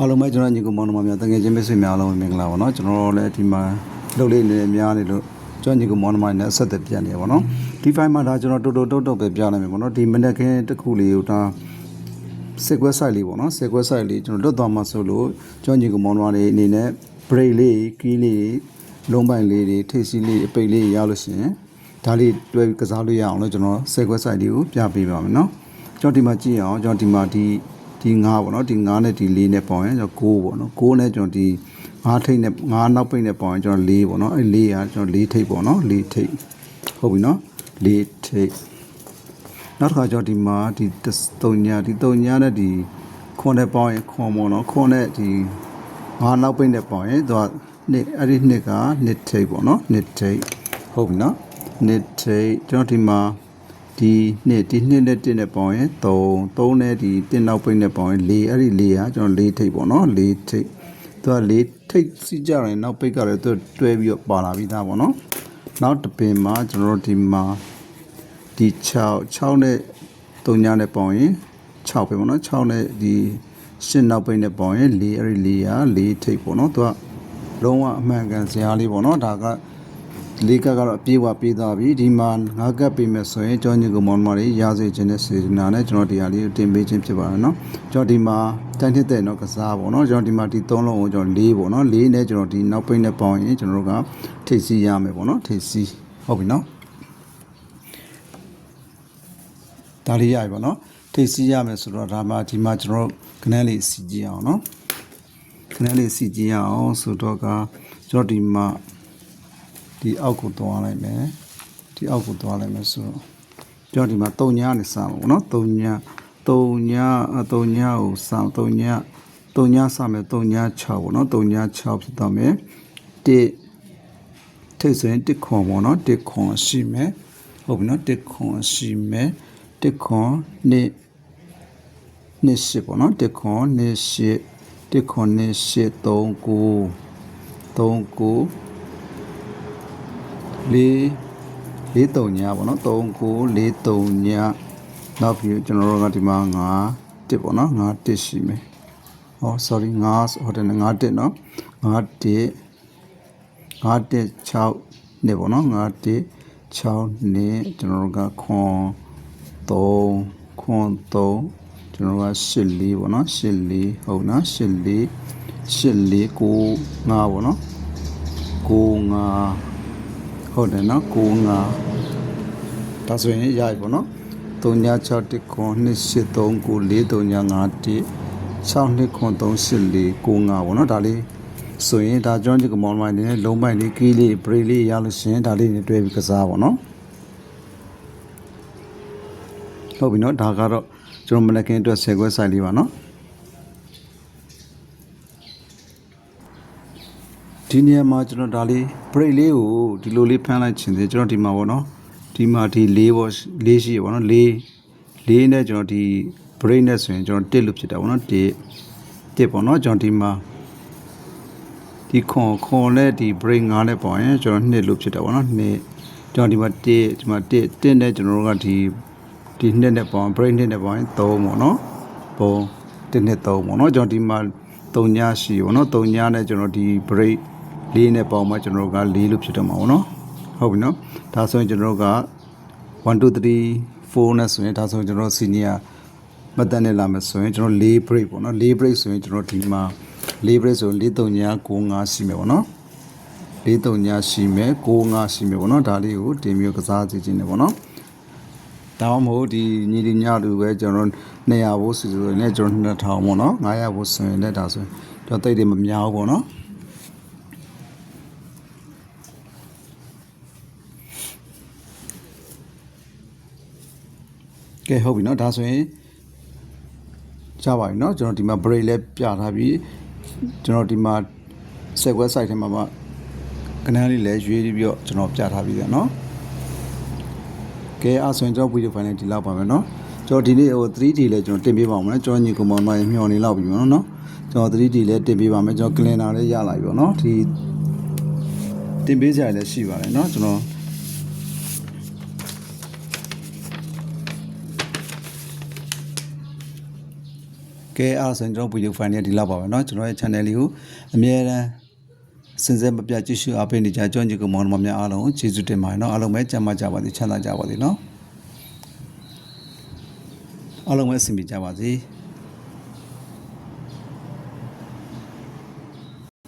အားလုံးပဲကျွန်တော်ညီကောင်မောင်နှမများတကယ်ချင်းမိတ်ဆွေများအားလုံးမင်္ဂလာပါနော်ကျွန်တော်လည်းဒီမှာလုပ်လေးနေများနေလို့ကျွန်တော်ညီကောင်မောင်နှမနဲ့အဆက်သက်ပြန်နေပါနော်ဒီဖိုင်မှာဒါကျွန်တော်တော်တော်တော်တော်ပဲပြလိုက်မယ်ပေါ့နော်ဒီမနေ့ကင်းတစ်ခုလေးကိုဒါစစ်ကွက်ဆိုင်လေးပေါ့နော်စစ်ကွက်ဆိုင်လေးကျွန်တော်လွတ်သွားမှဆိုလို့ကျွန်တော်ညီကောင်မောင်နှမတွေအနေနဲ့ break လေးကီးလေးလုံးပိုင်လေးတွေထိပ်စီးလေးအပိတ်လေးရလို့ရှိရင်ဒါလေးတွဲကစားလို့ရအောင်လို့ကျွန်တော်စစ်ကွက်ဆိုင်လေးကိုပြပေးပါမယ်နော်ကျွန်တော်ဒီမှာကြည့်အောင်ကျွန်တော်ဒီမှာဒီ ဒီ9ပေါ့နော်ဒီ9နဲ့ဒီ4နဲ့ပေါင်းရင်ကျွန်တော်9ပေါ့နော်9နဲ့ကျွန်တော်ဒီ9ထိပ်နဲ့9နောက်ပိတ်နဲ့ပေါင်းရင်ကျွန်တော်4ပေါ့နော်အဲ4ကကျွန်တော်4ထိပ်ပေါ့နော်4ထိပ်ဟုတ်ပြီနော်4ထိပ်နောက်တစ်ခါကျွန်တော်ဒီမှာဒီ3ညဒီ3ညနဲ့ဒီခွန်နဲ့ပေါင်းရင်ခွန်ပေါ့နော်ခွန်နဲ့ဒီ9နောက်ပိတ်နဲ့ပေါင်းရင်သူကနှစ်အဲ့ဒီနှစ်ကနှစ်ထိပ်ပေါ့နော်နှစ်ထိပ်ဟုတ်ပြီနော်နှစ်ထိပ်ကျွန်တော်ဒီမှာ ဒီနှစ်ဒီနှစ်နဲ့တစ်နဲ့ပေါင်းရင်3 3နဲ့ဒီတစ်နောက်ပိတ်နဲ့ပေါင်းရင်4အဲ့ဒီ4ကကျွန်တော်4ထိပ်ပေါ့နော်4ထိပ်သူက4ထိပ်စီကြရင်နောက်ပိတ်ကလည်းသူတွဲပြီးတော့ပါလာပြီးသားပေါ့နော်နောက်တစ်ပင်မှာကျွန်တော်တို့ဒီမှာဒီ6 6နဲ့3ညနဲ့ပေါင်းရင်6ပဲပေါ့နော်6နဲ့ဒီ8နောက်ပိတ်နဲ့ပေါင်းရင်4အဲ့ဒီ4က4ထိပ်ပေါ့နော်သူကလုံးဝအမှန်ကန်စရာလေးပေါ့နော်ဒါက လေးကပ်ကတော့အပြေးဝပေးသွားပြီဒီမှာငါးကပ်ပေးမယ်ဆိုရင်ကျောင်းကြီးကမောင်မလေးရာစေခြင်းနဲ့စေတနာနဲ့ကျွန်တော်ဒီဟာလေးကိုတင်ပေးခြင်းဖြစ်ပါတယ်နော်ကျွန်တော်ဒီမှာတန်ထစ်တဲ့နော်ကစားပေါ့နော်ကျွန်တော်ဒီမှာဒီသုံးလုံးကိုကျွန်တော်လေးပေါ့နော်လေးနဲ့ကျွန်တော်ဒီနောက်ပိတ်နဲ့ပေါင်းရင်ကျွန်တော်တို့ကထိပ်စီးရမယ်ပေါ့နော်ထိပ်စီးဟုတ်ပြီနော်ဒါလေးရပြီပေါ့နော်ထိပ်စီးရမယ်ဆိုတော့ဒါမှဒီမှာကျွန်တော်တို့ခဏလေးစီကြည့်အောင်နော်ခဏလေးစီကြည့်အောင်ဆိုတော့ကကျွန်တော်ဒီမှာ ဒီအောက်ကိုတွားလိုက်မယ်ဒီအောက်ကိုတွားလိုက်မယ်ဆိုတော့ပြောဒီမှာ၃ညကနေစအောင်ပေါ့နော်၃ည၃ည၃ညကိုစအောင်၃ည၃ညစမယ်၃ည6ပေါ့နော်၃ည6ဖြစ်သွားမယ်တစ်ထိတ်ဆိုရင်တစ်ခွန်ပေါ့နော်တစ်ခွန်ရှိမယ်ဟုတ်ပြီနော်တစ်ခွန်ရှိမယ်တစ်ခွန်နှစ်နှစ်ရှိပေါ့နော်တစ်ခွန်နှစ်ရှိတစ်ခွန်နှစ်ရှိ၃ကို၃ကို 4 4 3ညပေါ့နော်3 9 4 3ညနောက်ပြီးကျွန်တော်တို့ကဒီမှာ9 1ပေါ့နော်9 1ရှိမယ်ဟော sorry 9ဟိုတယ်9 1နော်9 1 9 1 6နေပေါ့နော်9 1 6နေကျွန်တော်တို့ကခွန်3ခွန်3ကျွန်တော်က8 4ပေါ့နော်8 4ဟုတ်နော်8 4 8 4 9 5ပေါ့နော်9 5 ဟုတ်တယ်နော်9 5ဒါဆိုရင်ရပြီပေါ့နော်396တစ်ခွန်283 943 5 1 6နှစ်ခွန်384 95ပေါ့နော်ဒါလေးဆိုရင်ဒါကျွန်တော်ဒီကမောင်မိုင်းနေလုံးမိုင်းလေးကီးလေးဘရိတ်လေးရလို့ရှိရင်ဒါလေးနဲ့တွဲပြီးကစားပါနော်ဟုတ်ပြီနော်ဒါကတော့ကျွန်တော်မနက်ကင်းအတွက်10ခွဲဆိုင်လေးပါနော် ဒီနေရာမှာကျွန်တော်ဒါလေး break လေးကိုဒီလိုလေးဖမ်းလိုက်ခြင်းသေးကျွန်တော်ဒီမှာပေါ့နော်ဒီမှာဒီလေးပေါ့လေးရှိရပေါ့နော်လေးလေးနဲ့ကျွန်တော်ဒီ break နဲ့ဆိုရင်ကျွန်တော်တစ်လို့ဖြစ်တာပေါ့နော်တစ်တစ်ပေါ့နော်ကျွန်တော်ဒီမှာဒီခွန်ခွန်နဲ့ဒီ break 9နဲ့ပေါ့ရင်ကျွန်တော်နှစ်လို့ဖြစ်တာပေါ့နော်နှစ်ကျွန်တော်ဒီမှာတစ်ဒီမှာတစ်တစ်နဲ့ကျွန်တော်တို့ကဒီဒီနှစ်နဲ့ပေါ့ break နှစ်နဲ့ပေါ့ရင်3ပေါ့နော်ပုံတစ်နှစ်3ပေါ့နော်ကျွန်တော်ဒီမှာ3ညရှိပေါ့နော်3ညနဲ့ကျွန်တော်ဒီ break လေးနဲ့ပေါင်းမှကျွန်တော်တို့က၄လို့ဖြစ်တော့မှာပေါ့နော်ဟုတ်ပြီနော်ဒါဆိုရင်ကျွန်တော်တို့က1 2 3 4နဲ့ဆိုရင်ဒါဆိုရင်ကျွန်တော် senior မတန်နဲ့လာမယ်ဆိုရင်ကျွန်တော်၄ break ပေါ့နော်၄ break ဆိုရင်ကျွန်တော်ဒီမှာ၄ break ဆိုရင်၄3ည95ရှိမယ်ပေါ့နော်၄3ညရှိမယ်95ရှိမယ်ပေါ့နော်ဒါလေးကိုတင်ပြီးကစားစီခြင်းနဲ့ပေါ့နော်ဒါမှမဟုတ်ဒီညီဒီညလူပဲကျွန်တော်200ဘိုးစီဆိုရင်လည်းကျွန်တော်2000ပေါ့နော်900ဘိုးဆိုရင်လည်းဒါဆိုရင်တော့တိတ်တယ်မများဘူးပေါ့နော် ကဲဟုတ်ပြီเนาะဒါဆိုရင်ကြပါပြီเนาะကျွန်တော်ဒီမှာ break လဲပြထားပြီးကျွန်တော်ဒီမှာ set website ထဲမှာမှကနန်းလေးလဲရွေးပြီးတော့ကျွန်တော်ပြထားပြီးတယ်เนาะကဲအဲ့ဆိုရင်ကျွန်တော် video file လေးဒီလောက်ပါမယ်เนาะကျွန်တော်ဒီနေ့ဟို 3D လဲကျွန်တော်တင်ပေးပါအောင်မယ်ကျွန်တော်ညီကောင်မောင်မမျှော်နေလောက်ပြီเนาะကျွန်တော် 3D လဲတင်ပေးပါမယ်ကျွန်တော် calendar လေးရလာပြီပေါ့เนาะဒီတင်ပေးကြရလဲရှိပါတယ်เนาะကျွန်တော် က ကဲအားဆိုရင်ကျွန်တော်ဗီဒီယိုဖိုင်လေးဒီလောက်ပါပဲเนาะကျွန်တော်ရဲ့ channel လေးကိုအမြဲတမ်းစင်စဲမပြတ်ကြည့်ရှုအားပေးနေကြကြောင်းညီကောင်မောင်နှမများအားလုံးကိုကျေးဇူးတင်ပါတယ်เนาะအားလုံးပဲကြမ်းမကြပါစေချမ်းသာကြပါစေเนาะအားလုံးပဲအဆင်ပြေကြပါစေ။